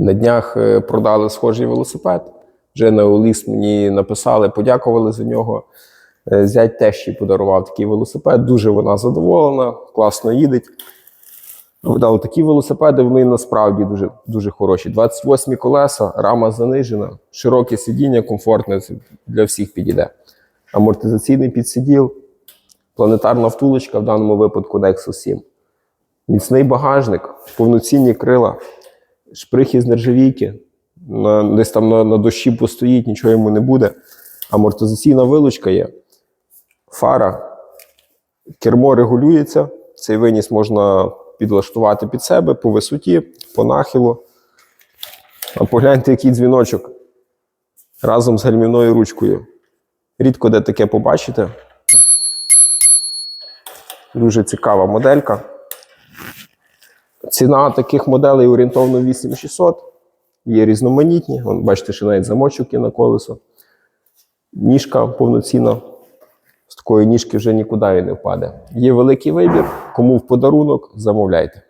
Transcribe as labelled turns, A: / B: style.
A: На днях е, продали схожий велосипед. Вже на Оліс мені написали, подякували за нього. Е, Зять теж їй подарував такий велосипед. Дуже вона задоволена, класно їдеть. Да, такі велосипеди вони насправді дуже, дуже хороші. 28 колеса, рама занижена, широке сидіння, комфортне для всіх підійде. Амортизаційний підсиділ, планетарна втулочка, в даному випадку Nexus 7. Міцний багажник, повноцінні крила, шприх із нержавійки. На, десь там на, на дощі постоїть, нічого йому не буде. Амортизаційна вилучка є. Фара, кермо регулюється. Цей виніс можна підлаштувати під себе по висоті, по нахилу. А погляньте, який дзвіночок разом з гальмівною ручкою. Рідко де таке побачите. Дуже цікава моделька. Ціна таких моделей орієнтовно 8600. Є різноманітні. Вон, бачите, що навіть замочок є на колесо. Ніжка повноцінна. З такої ніжки вже нікуди він не впаде. Є великий вибір. Кому в подарунок, замовляйте.